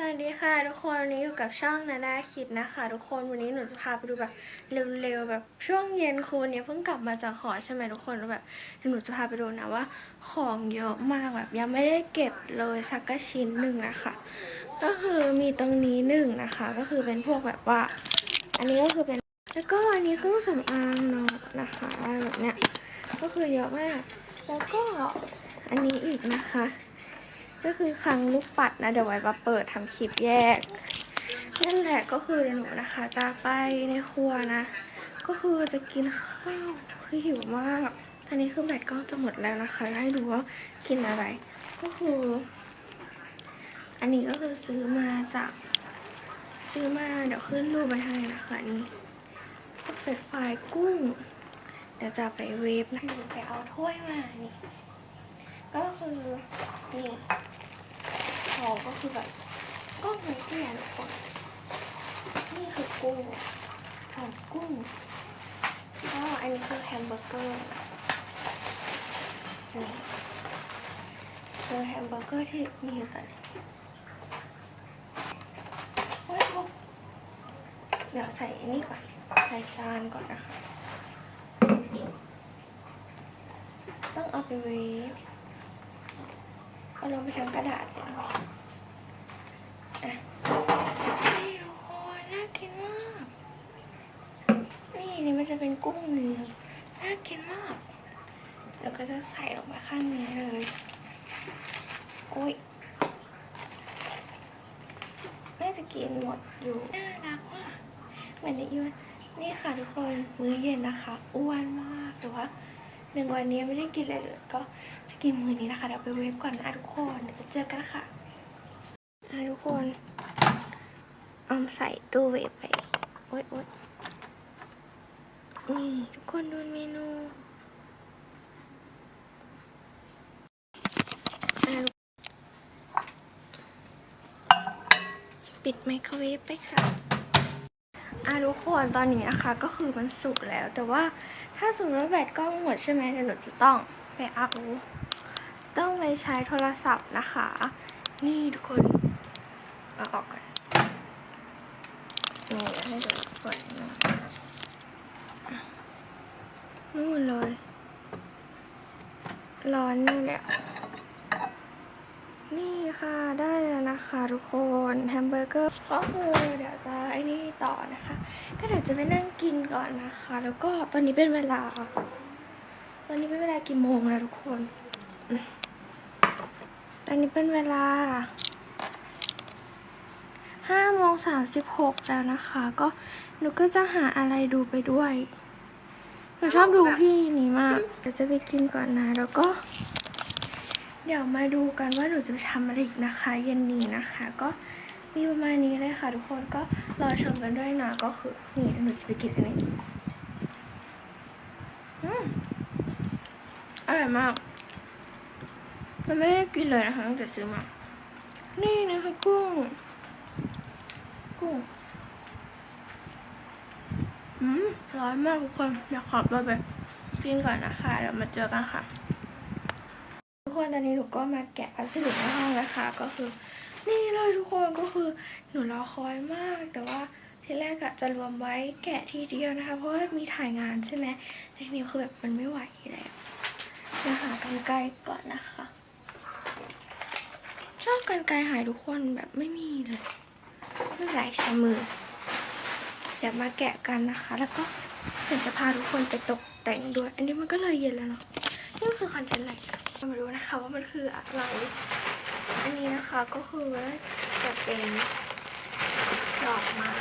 สวัสดีค่ะทุกคนวันนี้อยู่กับช่องนาดาคิดนะคะ ทุกคนวันนี้หนูจะพาไปดูแบบเร็วๆแบบช่วงเย็นคือวันนี้เพิ่งกลับมาจากหอใช่ไหมทุกคนแล้วแบบหนูจะพาไปดูนะว่า ของเยอะมากแบบยังไม่ได้เก็บเลยสักกชิ้นหนึ่งนะคะ ก็คือมีตรงนี้หนึ่งนะคะ ก็คือเป็นพวกแบบว่า อันนี้ก็คือเป็นแล้วก็อันนี้เครื่องสำอางเนาะนะคะแบบเนี้ยก็คือเยอะมาก แล้วก็อันนี้อีกนะคะ ก็คือคลังลูกปัดนะเดี๋ยวไว้มาเปิดทำคลิปแยก นั่นแหละก็คือเดี๋ยวหนูนะคะ จะไปในครัวนะ ก็คือจะกินข้าวคือหิวมากตอนนี้คือแบตก็จะหมดแล้วนะคะ ให้ดูว่ากินอะไร ก็คือ อันนี้ก็คือซื้อมาจาก ซื้อมาเดี๋ยวขึ้นรูปไปให้นะคะนี่เฟรนช์ฟายกุ้ง เดี๋ยวจะไปเวฟนะหนูไปเอาถ้วยมานี่ก็คือนี่ ขอก็คือแบบก้อนหมูเตี้ยทุกคนนี่คือกุ้งหอมกุ้งก็อันนี้คือแฮมเบอร์เกอร์นี่คือแฮมเบอร์เกอร์ที่มีอยู่ตอนนี้เดี๋ยวใส่อันนี้ก่อนใส่จานก่อนนะคะต้องเอาไปเวฟ เอาลงไปทางกระดาษเลยนอะนี่ทุกคนน่ากินมาก นี่นี่มันจะเป็นกุ้งเนื้อน่ากินมาก แล้วก็จะใส่ลงไปข้างนี้เลยโอ้ยน่จะกินหมดอยู่ น่ารักมากเหมือนในอีวันนี่ค่ะทุกคน มื้อเย็นนะคะ อ้วนมากแต่ว่า นึ่งวันนี้ไม่ได้กินอะไรเลยก็จะกินมือนี้นะคะเดี๋ยวไปเวฟก่อนนะทุกคนเดี๋ยวเจอกันค่ะอะทุกคนเอาใส่ตู้เวฟไปโอ๊ยโอ๊ยนี่ทุกคนดูเมนูปิดไมโครเวฟไปค่ะ อะทุกคนตอนนี้นะคะก็คือมันสุกแล้ว แต่ว่าถ้าสมมติว่าแบตกล้องหมดใช่ไหมเดี๋ยวหนูจะต้องไปอัพต้องไปใช้โทรศัพท์นะคะ นี่ทุกคนเอาออกก่อนนี่ให้ดูเปิดหน่อยนู่นเลย ร้อนนี่แหละนี่ค่ะได้แล้วนะคะทุกคนแฮมเบอร์เกอร์ก็คือเดี๋ยวจะไอ้นี่ ต่อนะคะ ก็เดี๋ยวจะไปนั่งกินก่อนนะคะ แล้วก็ตอนนี้เป็นเวลา ตอนนี้เป็นเวลากี่โมงแล้วทุกคน ตอนนี้เป็นเวลาห้าโมงสามสิบหกแล้วนะคะ ก็หนูก็จะหาอะไรดูไปด้วยหนูชอบดูพี่นี่มาก เดี๋ยวจะไปกินก่อนนะ แล้วก็ เดี๋ยวมาดูกันว่าหนูจะไปทำอะไรอีกนะคะ เย็นนี้นะคะ ก็ มีประมาณนี้เลยค่ะทุกคนก็รอชมกันด้วยนะก็คือนี่หนูจะไปกินอันนี้อร่อยมาก มันไม่ได้กินเลยนะคะตั้งแต่ซื้อมา นี่นะคะกุ้ง กุ้ง อืมร้อนมากทุกคนอยากขอบไปไปกินก่อนนะคะเดี๋ยวมาเจอกันค่ะ ทุกคนตอนนี้หนูก็มาแกะพัสดุในห้องนะคะ ก็คือ นี่เลยทุกคนก็คือหนูรอคอยมาก แต่ว่าทีแรกอะจะรวมไว้แกะทีเดียวนะคะ เพราะว่ามีถ่ายงานใช่ไหมทีนี้คือแบบมันไม่ไหวแล้วจะหากันไกลก่อนนะคะ ชอบกันไกลหายทุกคนแบบไม่มีเลยไม่ไหลใช้มือเดี๋ยวมาแกะกันนะคะ แล้วก็เดี๋ยวจะพาทุกคนไปตกแต่งด้วย อันนี้มันก็เลยเย็นแล้วเนาะนี่มันคือคอนเทนต์อะไรมาดูนะคะว่ามันคืออะไร อันนี้นะคะก็คือจะเป็นดอกไม้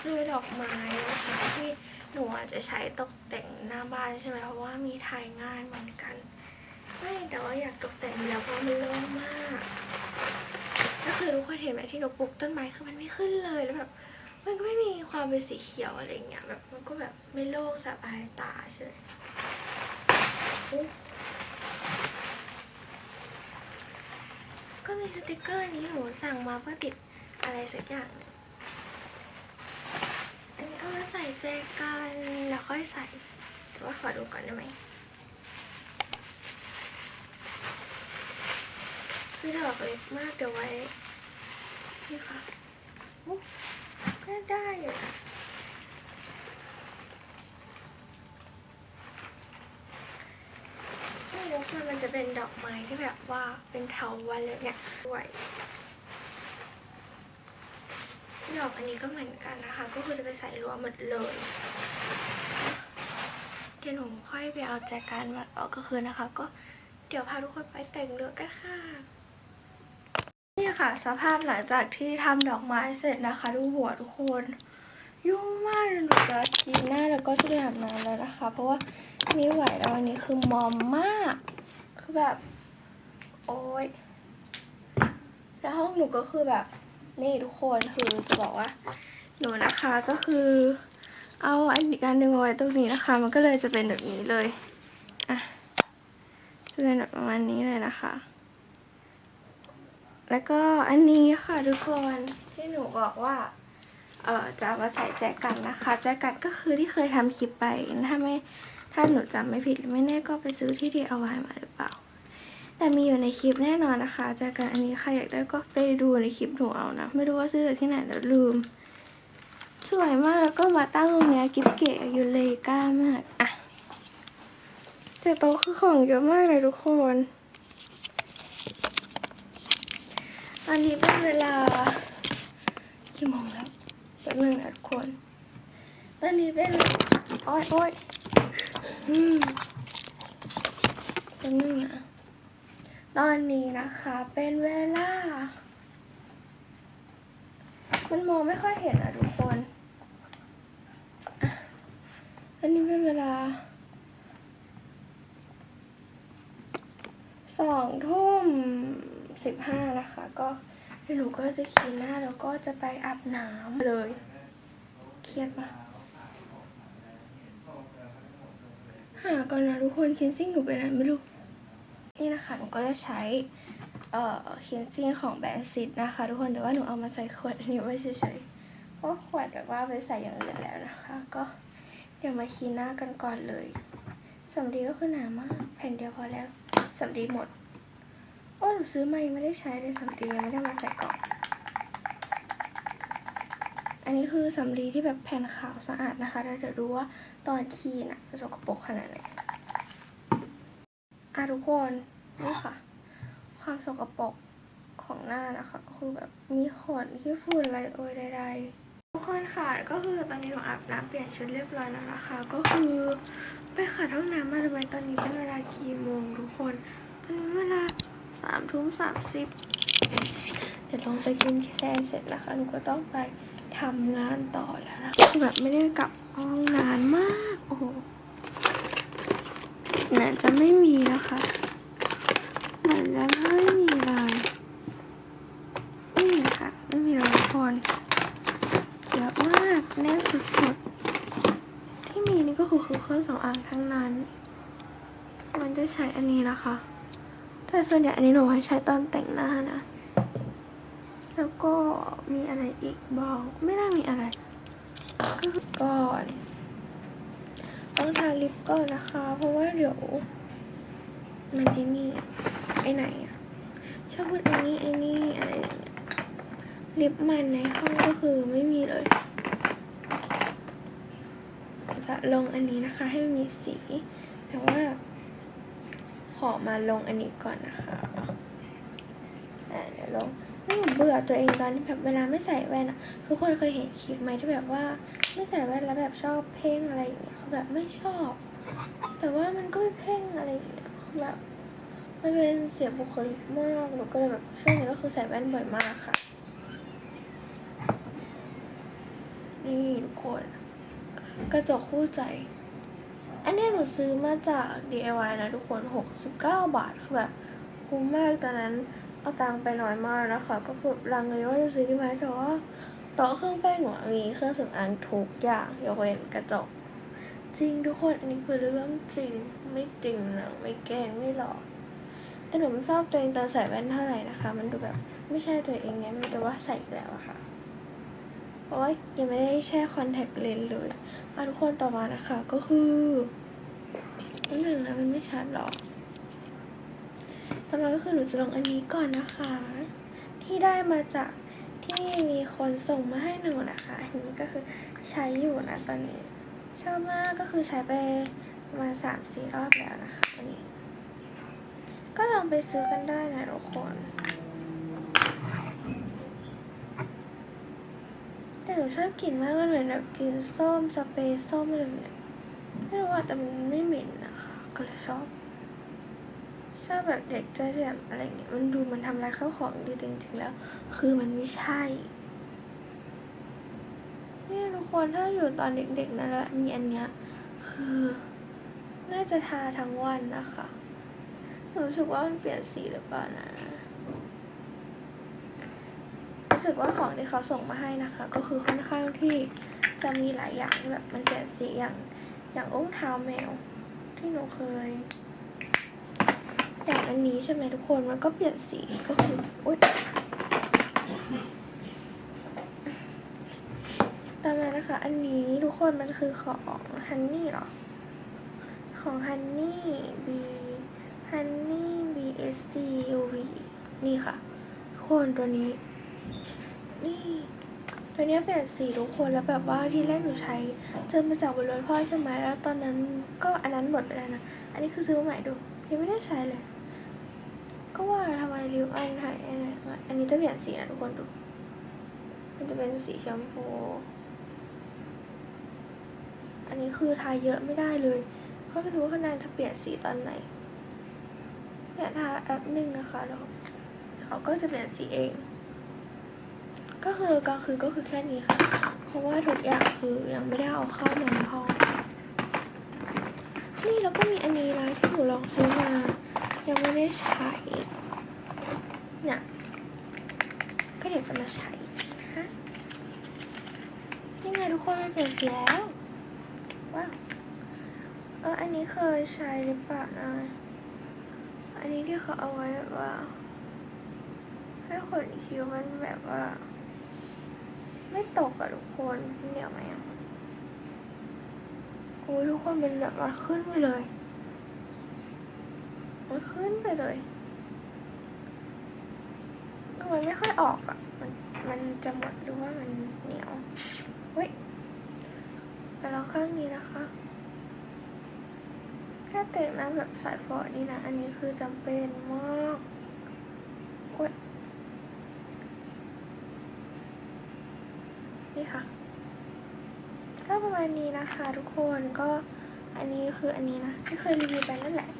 คือดอกไม้นะคะที่หนูอาจจะใช้ตกแต่งหน้าบ้านใช่ไหมเพราะว่ามีถ่ายงานเหมือนกันไม่แต่ว่าอยากตกแต่งแล้วเพราะมันโล่งมากก็คือทุกคนเห็นไหมที่หนูปลูกต้นไม้คือมันไม่ขึ้นเลยแล้วแบบ มันก็ไม่มีความเป็นสีเขียวอะไรเงี้ยแบบมันก็แบบไม่โล่งสบายตาใช่ไหมอุ๊ยก็มีสติกเกอร์นี้หนูสั่งมาเพื่อติดอะไรสักอย่างนึงอันนี้เอามาใส่แจกันแล้วค่อยใส่ แต่ว่าขอดูก่อนได้ไหมไม่ดอกเล็กมากเดี๋ยวไว้นี่ค่ะ ก็ได้อยู่นะนี่ทุกคนมันจะเป็นดอกไม้ที่แบบว่าเป็นเถาวันเลยเนี่ยด้วยดอกอันนี้ก็เหมือนกันนะคะ ก็คือจะไปใส่รวมหมดเลยเดี๋ยวหนูค่อยไปเอาแจกันมาออกก็คือนะคะ ก็เดี๋ยวพาทุกคนไปแต่งเลือกกันค่ะ ค่ะ สภาพหลังจากที่ทำดอกไม้เสร็จนะคะ ดูหัวทุกคน ยุ่งมากหนูจะกินหน้าแล้วก็จะไปอาบน้ำแล้วนะคะ เพราะว่าม่ไหวแล้ววันนี้คือมอมมาก คือแบบ โอ๊ยแล้วห้องหนูก็คือแบบ นี่ทุกคนคือจะบอกว่า หนูนะคะก็คือ เอาอันอีกอันหนึ่งเอาไว้ตรงนี้นะคะ มันก็เลยจะเป็นแบบนี้เลยอะจะเป็นแบบประมาณนี้เลยนะคะ แล้วก็อันนี้ค่ะทุกคนที่หนูบอกว่าเออจะมาใส่แจกันนะคะแจกันก็คือที่เคยทำคลิปไปถ้าไม่ถ้าหนูจำไม่ผิดไม่แน่ก็ไปซื้อที่ DIY มาหรือเปล่า แต่มีอยู่ในคลิปแน่นอนนะคะแจกันอันนี้ใครอยากได้ก็ไปดูในคลิปหนูเอานะ ไม่รู้ว่าซื้อจากที่ไหนแล้วลืม สวยมากแล้วก็มาตั้งตรงนี้กิฟเก๋ยูเลก้ามากอะแต่โต๊ะคือของเยอะมากเลยทุกคน ต อนนี้เป็นเวลากี่โมงแล้วแป๊บนึงนะทุกคน ตอนนี้เป็นโอ้ยโอ้ยอืมแป๊บนึงนะตอนนี้นะคะเป็นเวลา มันมองไม่ค่อยเห็นอะทุกคนอันนี้เป็นเวลาสองทุ่ม สิบห้านะคะ ก็หนูก็จะคีนหน้าแล้วก็จะไปอาบน้ำเลย เครียดปะหาก่อนนะทุกคนคินซิ่งหนูไปไหนไม่รู้ นี่นะคะหนูก็จะใช้เอ่อคินซิ่งของแบรนด์ซิดนะคะ ทุกคนแต่ว่าหนูเอามาใส่ขวดนี้ไว้เฉยๆเพราะขวดแบบว่าไปใส่อย่างอื่นแล้วนะคะ ก็เดี๋ยวมาคีนหน้ากันก่อนเลยสำลีก็คือหนามาก แผ่นเดียวพอแล้วสำลีหมด อ้หนูซื้อมายังไม่ได้ใช้เลยสำลียังไม่ได้มาใส่กล่องอันนี้คือสำลีที่แบบแผ่นขาวสะอาดนะคะแล้วเดี๋ยวดูว่าตอนคีนอะจะสกปรกขนาดไหนอะทุกคนนี่ค่ะ ความสกปรกของหน้านะคะ ก็คือแบบมีขนขี้ฝุ่นอะไรเอ่ยใดๆทุกคนค่ะก็คือตอนนี้หนูอาบน้ำเปลี่ยนชุดเรียบร้อยแล้วนะคะ ก็คือไปขัดห้องน้ำมาทำไมตอนนี้เป็นเวลากี่โมงทุกคนตอนนี้เวลา สามทุ่มสามสิบเดี๋ยวลงไปกินแค่เสร็จนะคะหนูก็ต้องไปทำงานต่อแล้วนะแบบไม่ได้กลับห้องนานมาก โอ้โหเหมือนจะไม่มีนะคะเหมือนจะไม่มีเลยไม่มีค่ะ ไม่มีเลยคนเยอะมากแน่นสุดๆ ที่มีนี่ก็คือคือเครื่องสำอางทั้งนั้น มันจะใช้อันนี้นะคะ ส่วนใหญ่อันนี้หนูใช้ตอนแต่งหน้านะ แล้วก็มีอะไรอีกบอกไม่น่ามีอะไรก็คือก่อนต้องทาลิปก่อนนะคะ เพราะว่าเดี๋ยว มันไอ้นี่ไอ้ไหนอะชอบพูดไอ้นี่ไอ้นี่อะไรอย่างเงี้ยลิปมันในห้องก็คือไม่มีเลย จะลงอันนี้นะคะให้มันมีสี แต่ว่า อมาลงอันนี้ก่อนนะคะอ่าเดี๋ยวลงไม่เบื่อตัวเองตอนที่แบบเวลาไม่ใส่แว่นอะทุกคนเคยเห็นคลิปไหมที่แบบว่าไม่ใส่แว่นแล้วแบบชอบเพ่งอะไรอย่างเงี้ยคือแบบไม่ชอบ แต่ว่ามันก็ไม่เพ่งอะไรอย่างเงี้ยคือแบบมันเป็นเสียบุคลิกมากหนูก็เลยแบบช่วงนี้ก็คือใส่แว่นบ่อยมากค่ะ นี่ทุกคนกระจกคู่ใจ อันนี้หนูซื้อมาจาก DIY นะทุกคน 69 บาทคือแบบคุ้มมากตอนนั้นเอาตังไปน้อยมากนะคะ ก็คือลังเลยว่าจะซื้อที่ไหมแต่ว่าต๊ะเครื่องแป้งหนูมีเครื่องสำอางทุกอย่างยกเว้นกระจก จริงทุกคนอันนี้คือเรื่องจริงไม่จริงนะไม่แกล้งไม่หลอกแต่หนูไม่ชอบตัวเองตอนใส่แว่นเท่าไหร่นะคะ มันดูแบบไม่ใช่ตัวเองไงมันแต่ว่าใส่แล้วอะค่ะ ราะว่ายังไม่ได้แช่คอนแทคเลนส์เลยอะทุกคนต่อมานะคะก็คือนิดหนึ่งนะมันไม่ชัดหรอกต่อมาก็คือหนูจะลงอันนี้ก่อนนะคะ ที่ได้มาจากที่มีคนส่งมาให้หนูนะคะอันนี้ก็คือใช้อยู่นะตอนนี้ ชอบมากก็คือใช้ไปประมาสามสี่รอบแล้วนะคะอันนี้ ก็ลองไปซื้อกันได้นะทุกคน แต่ห นูชอบกลิ่นมากมันเหมือนแบบกลิ่นส้มสเปรย์ส้มอะไรแบบเนี้ยไม่รู้ว่าแต่มันไม่เหม็นนะคะก็เลยชอบชอบแบบเด็กใจเรียบอะไรเงี้ยมันดูมันทำลายข้าวของดีจริงๆแล้ว คือมันไม่ใช่เนี่ยทุกคนถ้าอยู่ตอนเด็กๆนะแล้วมีอันเนี้ยคือน่าจะทาทั้งวันนะคะหนูรู้สึกว่ามันเปลี่ยนสีหรือเปล่านะ รู้สึกว่าของที่เขาส่งมาให้นะคะ ก็คือค่อนข้างที่จะมีหลายอย่างที่แบบมันเปลี่ยนสีอย่างอย่างอุ้งเท้าแมว ที่หนูเคย อย่างอันนี้ใช่ไหมทุกคนมันก็เปลี่ยนสีก็คืออุ๊ยต่อมานะคะ อันนี้ทุกคนมันคือของฮันนี่หรอ ของฮันนี่บีฮันนี่บีเอสซียูวีนี่ค่ะ ทุกคนตัวนี้ นี่ตัวนี้เปลี่ยนสีทุกคนแล้วแบบว่าที่แรกหนูใช้เจอมาจากบนรถพ่อใช่ไหมแล้วตอนนั้นก็อันนั้นหมดไปแล้วนะ อันนี้คือซื้อมาใหม่ดูยังไม่ได้ใช้เลย ก็ว่าทำไมริวอันหายอะไรอันนี้จะเปลี่ยนสีนะทุกคนดู มันจะเป็นสีแชมพูอันนี้คือทาเยอะไม่ได้เลย เพราะไม่รู้ว่าข้างในจะเปลี่ยนสีตอนไหนเนี่ยทาแอปหนึ่งนะคะแล้วเขาก็จะเปลี่ยนสีเอง ก็คือกลางคืนก็คือแค่นี้ค่ะ เพราะว่าทุกอย่างคือยังไม่ได้เอาเข้ามาในห้องนี่แล้วก็มีอันนี้นะที่หนูลองซื้อมา ยังไม่ได้ใช้เนี่ยก็เดี๋ยวจะมาใช้ฮะนี่ไงทุกคนมันเปลี่ยนสีแล้วว้าวเอออันนี้เคยใช้หรือเปล่านะอันนี้ที่เขาเอาไว้แบบว่าให้ขนคิ้วมันแบบว่า ไม่ตกอะทุกคนเหนียวไหมอะโอ้ยทุกคนมันแบบว่าขึ้นไปเลย มันขึ้นไปเลยมันไม่ค่อยออกอะมันมันจะหมดหรือว่ามันเหนียวเฮ้ยไปลองข้างนี้นะคะถ้าเตะน้ำแบบสายฟอดนี่นะ อันนี้คือจำเป็นมากโอ้ย นี่ค่ะ ก็ประมาณนี้นะคะทุกคนก็อันนี้คืออันนี้นะที่เคยรีวิวไปนั่นแหละ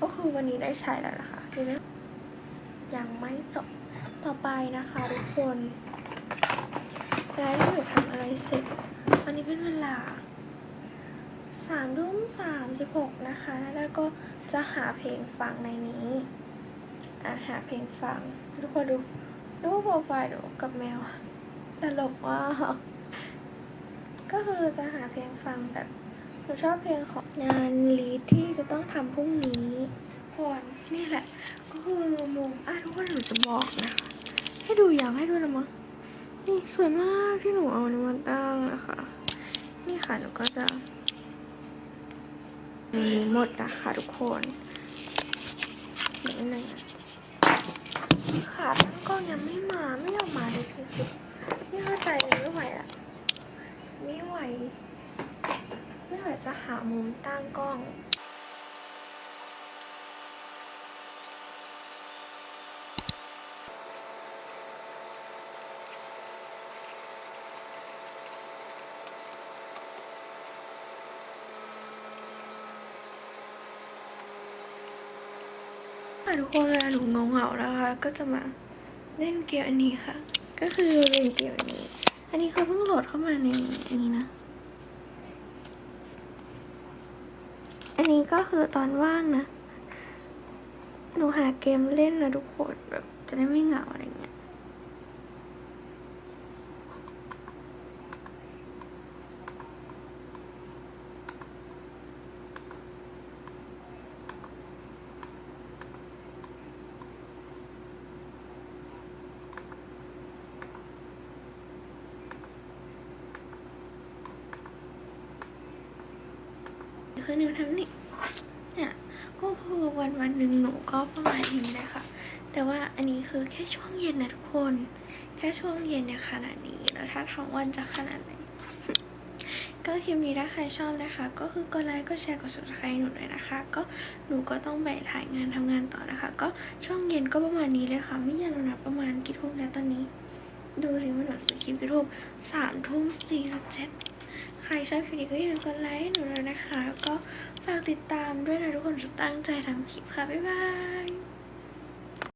ก็คือวันนี้ได้ใช้แล้วนะคะเห็นไหมยังไม่จบต่อไปนะคะทุกคนแล้วที่หนูทำอะไรเสร็จวันนี้เป็นเวลาสามทุ่มสามสิบหกนะคะ แล้วก็จะหาเพลงฟังในนี้อะหาเพลงฟัง ทุกคนดู ดูโปรไฟล์หนูกับแมว ตลกว่าก็คือจะหาเพลงฟังแบบหนูชอบเพลงของงานลีดที่จะต้องทำพรุ่งนี้คนนี่แหละ ก็คือมุมอะทุกคนหนูจะบอกนะ ให้ดูอย่างให้ดูนะมั้งนี่สวยมากที่หนูเอานมาตั้งนะคะ นี่ค่ะหนูก็จะมีนี้หมดนะคะทุกคนเดี๋ยวนิดนึงขาตั้งกล้องยังไม่มาไม่ยอมมาเลยคือ ไม่เข้าใจเลยไม่ไหวอะไม่ไหว ไม่ไหวจะหามุมตั้งกล้องค่ะทุกคนเวลาหนูเงาเงาๆนะคะก็จะมาเล่นเกมอันนี้ค่ะ ก็คือเล่นเกมอันนี้ อันนี้คือเพิ่งโหลดเข้ามาในอันนี้นะ อันนี้ก็คือตอนว่างนะ หนูหาเกมเล่นนะทุกคนแบบจะได้ไม่เหงาอะไรเงี้ย ทำนี่เนี่ยก็คือวันวันหนึ่งหนูก็ประมาณนี้นะคะ แต่ว่าอันนี้คือแค่ช่วงเย็นนะทุกคน แค่ช่วงเย็นเนี่ยขนาดนี้แล้วถ้าทั้งวันจะขนาดไหนก็คลิปนี้ถ้าใครชอบนะคะ ก็คือกดไลค์ก็แชร์กด subscribe หนูด้วยนะคะ ก็หนูก็ต้องไปถ่ายงานทำงานต่อนะคะ ก็ช่วงเย็นก็ประมาณนี้เลยค่ะ ไม่เย็นแล้วนะประมาณกี่ทุ่มแล้วตอนนี้ ดูสิว่าหนูจะคลิปกี่ทุ่มสามทุ่มสี่สิบเจ็ด ใครชอบคลิปนี้ก็อย่าลืมกดไลค์หนูเลยนะคะ ก็ฝากติดตามด้วยนะทุกคนจะตั้งใจทำคลิปค่ะ บ๊ายบาย